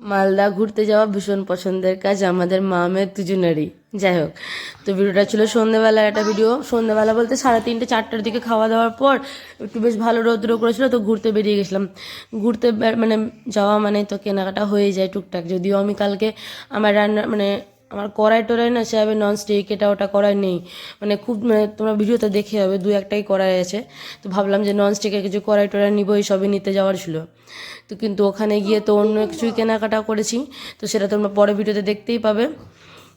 মালদা ঘুরতে যাওয়া ভীষণ পছন্দের কাজ আমাদের মা মামের দুজনেরই। যাই হোক, তো ভিডিওটা ছিল সন্ধ্যেবেলার একটা ভিডিও সন্ধ্যেবেলা বলতে সাড়ে তিনটে, চারটার দিকে খাওয়া দাওয়ার পর একটু বেশ ভালো রৌদ্র করেছিল, তো ঘুরতে বেরিয়ে গেছিলাম। ঘুরতে মানে যাওয়া মানে তো কেনাকাটা হয়ে যায় টুকটাক, যদিও আমি কালকে আমার রান্না মানে আমার কড়াই টড়াই না সেভাবে নন স্টিক এটা ওটা কড়াই নেই। মানে খুব মানে তোমরা ভিডিওতে দেখে হবে দু একটাই কড়াই আছে। তো ভাবলাম যে নন স্টিকের কিছু কড়াই টড়াই নিবো, এই সবই নিতে যাওয়ার ছিল। তো কিন্তু ওখানে গিয়ে তো অন্য কিছুই কেনাকাটা করেছি, তো সেটা তোমরা পরে ভিডিওতে দেখতেই পাবে।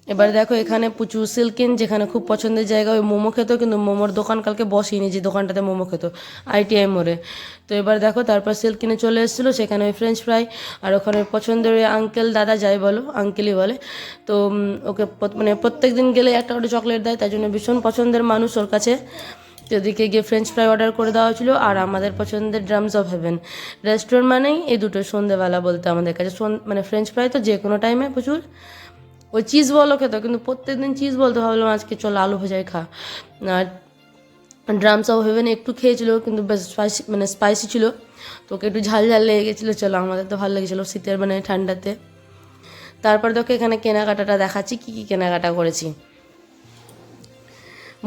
এবার দেখো, এখানে প্রচুর সিল্কিন, যেখানে খুব পছন্দের জায়গা, ওই মোমো খেত কিন্তু মোমোর দোকান কালকে বসেনি যে দোকানটাতে মোমো খেত আইটিআই মোড়ে। তো এবার দেখো, তারপর সিল্কিনে চলে এসেছিল, সেখানে ওই ফ্রেঞ্চ ফ্রাই আর ওখানে পছন্দের ওই আঙ্কেল দাদা যাই বলো আঙ্কেলই বলে, তো ওকে মানে প্রত্যেক দিন গেলে একটা করে চকলেট দেয়, তাই জন্য ভীষণ পছন্দের মানুষ ওর কাছে। তো ওদিকে গিয়ে ফ্রেঞ্চ ফ্রাই অর্ডার করে দেওয়া হয়েছিল, আর আমাদের পছন্দের ড্রামস অফ হেভেন রেস্টুরেন্ট মানেই এই দুটো সন্ধ্যেবেলা বলতে আমাদের কাছে মানে ফ্রেঞ্চ ফ্রাই তো যে কোনো টাইমে প্রচুর। ওই চিজ বলও খেত, কিন্তু প্রত্যেক দিন চিজ বলতে ভাবলাম আজকে চলো আলু ভাজাই খা। আর ড্রামস অফ হেভেন একটু খেয়েছিল, কিন্তু বেশ স্পাইসি মানে স্পাইসি ছিল। তোকে একটু ঝাল ঝাল লেগে গেছিল, চলো আমাদের তো ভালো লেগেছিলো শীতের মানে ঠান্ডাতে। তারপর তোকে এখানে কেনাকাটাটা দেখাচ্ছি, কী কী কেনাকাটা করেছি।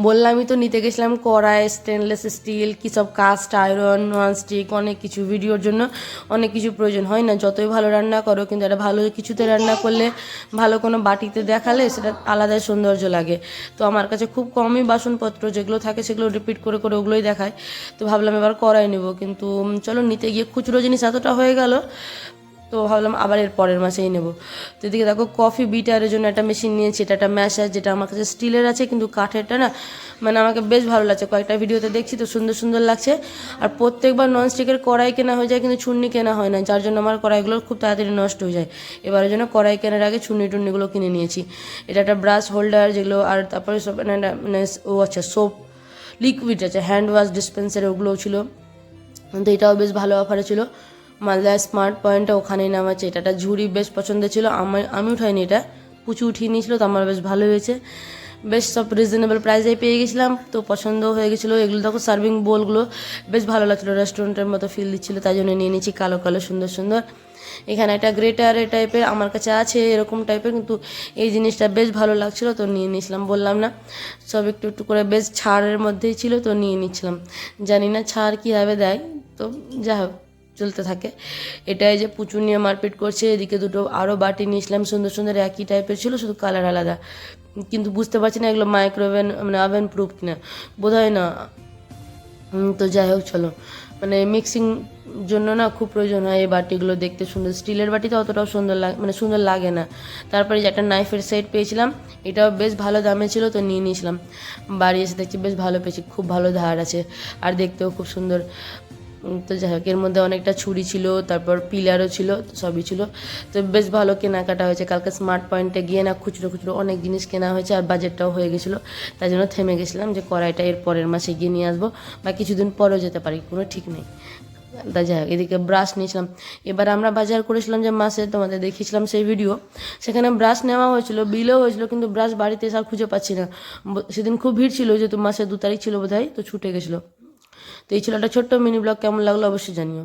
বললামই তো নিতে গেছিলাম কড়াই স্টেনলেস স্টিল কী সব কাস্ট আয়রন ননস্টিক অনেক কিছু। ভিডিওর জন্য অনেক কিছু প্রয়োজন। হয় না, যতই ভালো রান্না করো, কিন্তু একটা ভালো কিছুতে রান্না করলে ভালো কোনো বাটিতে দেখালে সেটা আলাদাই সৌন্দর্য লাগে। তো আমার কাছে খুব কমই বাসনপত্র যেগুলো থাকে সেগুলো রিপিট করে করে ওগুলোই দেখায়। তো ভাবলাম এবার কড়াই নেব। কিন্তু চলো নিতে গিয়ে খুচরো জিনিস এতটা হয়ে গেল তো ভাবলাম আবার এর পরের মাসেই নেব। তো এদিকে দেখো, কফি বিটারের জন্য একটা মেশিন নিয়েছি, এটা একটা ম্যাশার যেটা আমার কাছে স্টিলের আছে, কিন্তু কাঠেরটা না মানে আমাকে বেশ ভালো লাগছে। কয়েকটা ভিডিওতে দেখছি তো সুন্দর সুন্দর লাগছে। আর প্রত্যেকবার ননস্টিকের কড়াই কেনা হয়ে যায়, কিন্তু ছুন্নি কেনা হয় না, যার জন্য আমার কড়াইগুলো খুব তাড়াতাড়ি নষ্ট হয়ে যায়। এবারের জন্য কড়াই কেনার আগে ছুন্নি টুন্নিগুলো কিনে নিয়েছি। এটা একটা ব্রাশ হোল্ডার যেগুলো, আর তারপরে সব মানে ও আচ্ছা সোপ লিকুইড আছে হ্যান্ড ওয়াশ ডিসপেন্সার ওগুলোও ছিল। তো এটাও বেশ ভালো অফারে ছিল। মালদা স্মার্ট পয়েন্টে ওখানেই নামাচ্ছে। এটা একটা ঝুড়ি বেশ পছন্দের ছিল। আমি আমি উঠাইনি এটা। কুচু উঠিয়ে নিয়েছিল, তো আমার বেশ ভালো হয়েছে। বেশ সব রিজনেবল প্রাইসে পেয়ে গেছিলাম, তো পছন্দ হয়ে গেছিল। এগুলো দেখো সার্ভিং বোলগুলো বেশ ভালো লাগছিল। রেস্টুরেন্টের মতো ফিল দিচ্ছিল, তাই জন্য নিয়ে নিয়েছি কালো কালো, সুন্দর সুন্দর। এখানে একটা গ্রেটার টাইপের আমার কাছে আছে, এরকম টাইপের কিন্তু এই জিনিসটা বেশ ভালো লাগছিল, তো নিয়ে নিয়েছিলাম। বললাম না, সব একটু একটু করে বেশ ছাড়ের মধ্যেই ছিল, তো নিয়ে নিচ্ছিলাম। জানি না ছাড় কীভাবে দেয়, তো যা হোক। চলতে থাকে। এটাই যে পুচু নিয়ে মারপিট করছে, এদিকে দুটো আরও বাটি নিয়েছিলাম সুন্দর সুন্দর একই টাইপের ছিল, শুধু কালার আলাদা। কিন্তু বুঝতে পারছি না এগুলো মাইক্রোওভেন মানে ওভেন প্রুফ কিনা। বোধ হয় না তো যাই হোক, চলো। মানে মিক্সিং জন্য না খুব প্রয়োজন হয় এই বাটিগুলো দেখতে সুন্দর। স্টিলের বাটিতে অতটাও সুন্দর লাগে মানে সুন্দর লাগে না। তারপরে যে একটা নাইফের সেট পেয়েছিলাম, এটাও বেশ ভালো দামে ছিল, তো নিয়ে নিয়েছিলাম। বাড়ি এসে দেখছি বেশ ভালো পেয়েছি, খুব ভালো ধার আছে। আর দেখতেও খুব সুন্দর। তো যাই হোক, এর মধ্যে অনেকটা ছুরি ছিল, তারপর পিলারও ছিল, সবই ছিল। তো বেশ ভালো কেনাকাটা হয়েছে। কালকে স্মার্ট পয়েন্টে গিয়ে না খুচরো খুচরো অনেক জিনিস কেনা হয়েছে আর বাজেটটাও হয়ে গেছিল। তাই জন্য থেমে গেছিলাম যে কড়াইটা এর পরের মাসে গিয়ে নিয়ে আসব বা কিছুদিন পরেও যেতে পারি, কোনো ঠিক নেই। তা যাই হোক, এদিকে ব্রাশ নিয়েছিলাম। এবার আমরা বাজার করেছিলাম যে মাসে তোমাদের দেখিয়েছিলাম সেই ভিডিও সেখানে ব্রাশ নেওয়া হয়েছিল, বিলও হয়েছিল, কিন্তু ব্রাশ বাড়িতে এসে আর খুঁজে পাচ্ছি না। সেদিন খুব ভিড় ছিল, যেহেতু মাসে দু তারিখ ছিল বোধ তো ছুটে গেছিল। তো এই ছিল একটা ছোট্ট মিনি ব্লগ কেমন লাগল অবশ্যই জানিও।